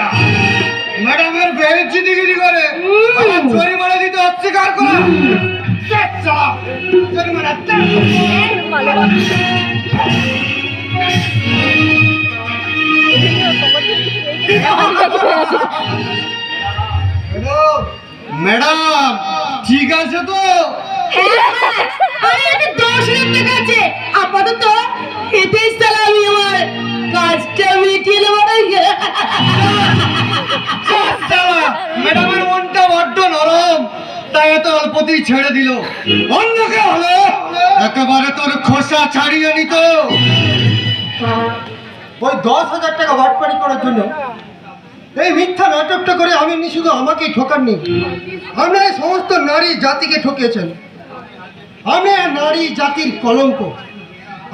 যা ম্যাডামের বেইজ্জতিগিরি করে আমার জরিমানা দিতে অস্বীকার করে। জরিমানা ম্যাডাম ঠিক আছে তো? আমি এটা দশ হাজার টাকা আছে। আপাতত এতেই সালা আমি আমার। কাজটা মিটিয়ে নেব ম্যাডামের মনটা বড্ড নরম তাই এত অল্পতেই ছেড়ে দিল। অন্য কে হলো? একেবারে তোর খোসা ছাড়িয়ে নিত। ওই দশ হাজার টাকা বাটপাড়ি করার জন্য এই মিথ্যা নাটকটা করে আমি নি শুধু আমাকেই ঠকাননি। আপনারা এই সমস্ত নারী জাতিকে ঠকিয়েছেন। আমি নারী জাতির কলঙ্ক।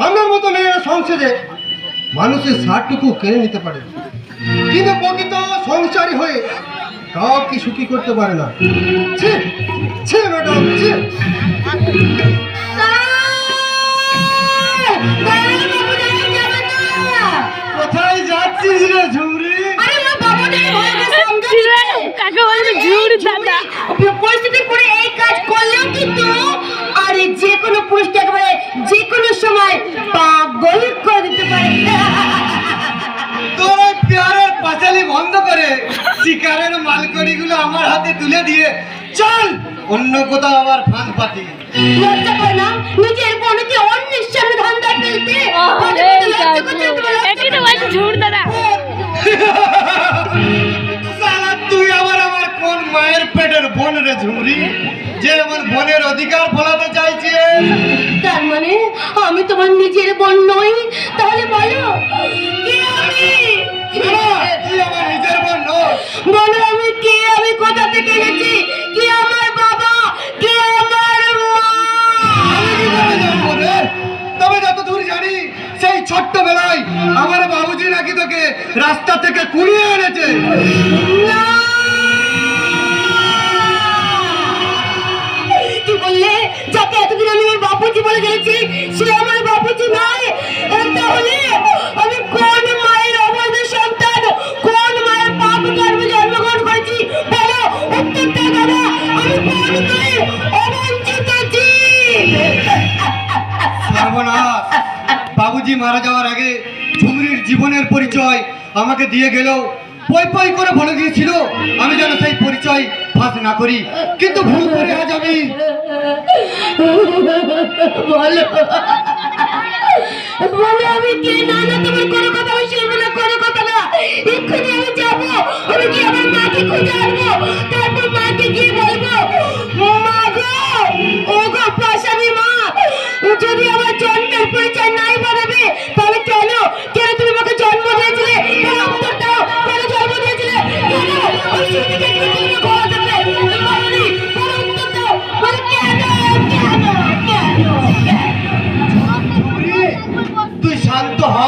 আমার মতো মেয়েরা সংসদে মানুষের সারটুকু কেড়ে নিতে পারে কিন্তু প্রকৃত সংসারী হয়ে কাউকে সুখী করতে পারে না কোথায় কাকে দাদা পরিস্থিতি পরে এই কাজ করলেও কিন্তু হাতে তুলে দিয়ে চল অন্য কোথাও আবার ফান পাতি। লজ্জা করে না? নিজের বোনকে অন্যের সামনে ধান্দা ফেলতে তো বলছে ঝুড়ি দাদা। সালা তুই আবার আমার কোন মায়ের পেটের বোন রে ঝুমরি যে আমার বোনের অধিকার ফলাতে চাইছে। তার মানে আমি তোমার নিজের বোন নই? তাহলে বলো কে আমি? তুই আমার বলো আমি কে? আমি কোথা থেকে এসেছি? কে আমার বাবা? কে আমার মা? তবে যতদূর জানি সেই ছোট্ট বেলায় আমার বাবুজি নাকি তোকে রাস্তা থেকে কুড়িয়ে এনেছে। কি বললে? যাকে এতদিন আমি আমার বাপুজি বলে গেছি বাবুজি মারা যাওয়ার আগে ঝুমরির জীবনের পরিচয় আমাকে দিয়ে গেল পই পই করে বলে দিয়েছিল, আমি যেন সেই পরিচয় ফাঁস না করি। কিন্তু ভুল করে আজ আমি কোনো কথা না যাব শান্ত হ।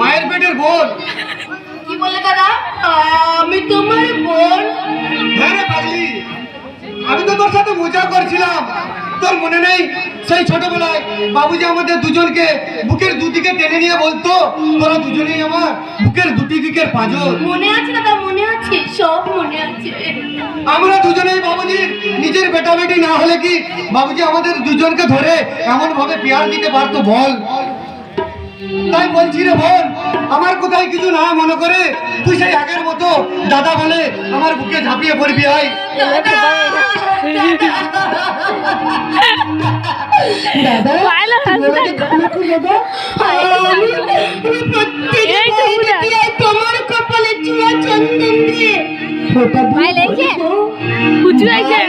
মায়ের পেটের বোন। কি বললে দাদা? আমি তোমার বোন। হ্যাঁ রে পাগলি। আমি তো তোর সাথে মজা করছিলাম। তোর মনে নেই? সেই ছোটবেলায় বাবুজি আমাদের দুজনকে বুকের দুদিকে টেনে নিয়ে বলতো তোরা দুজনেই আমার বুকের দুটি দিকের পাঁজর। মনে আছে দাদা মনে আছে সব মনে আছে। আমরা দুজনেই বাবুজির বেটি না হলে কি বাবুজি আমাদের দুজনকে ধরে এমন ভাবে পেয়ার দিতে পারতো? বল। তাই বলছি রে বোন আমার কোথায় কিছু না মনে করে তুই সেই আগের মতো দাদা বলে আমার বুকে ঝাঁপিয়ে পড়বি বুড়া। তোমার কপালে চুয়া চন্দন দিয়ে? কুচু হয়েছে?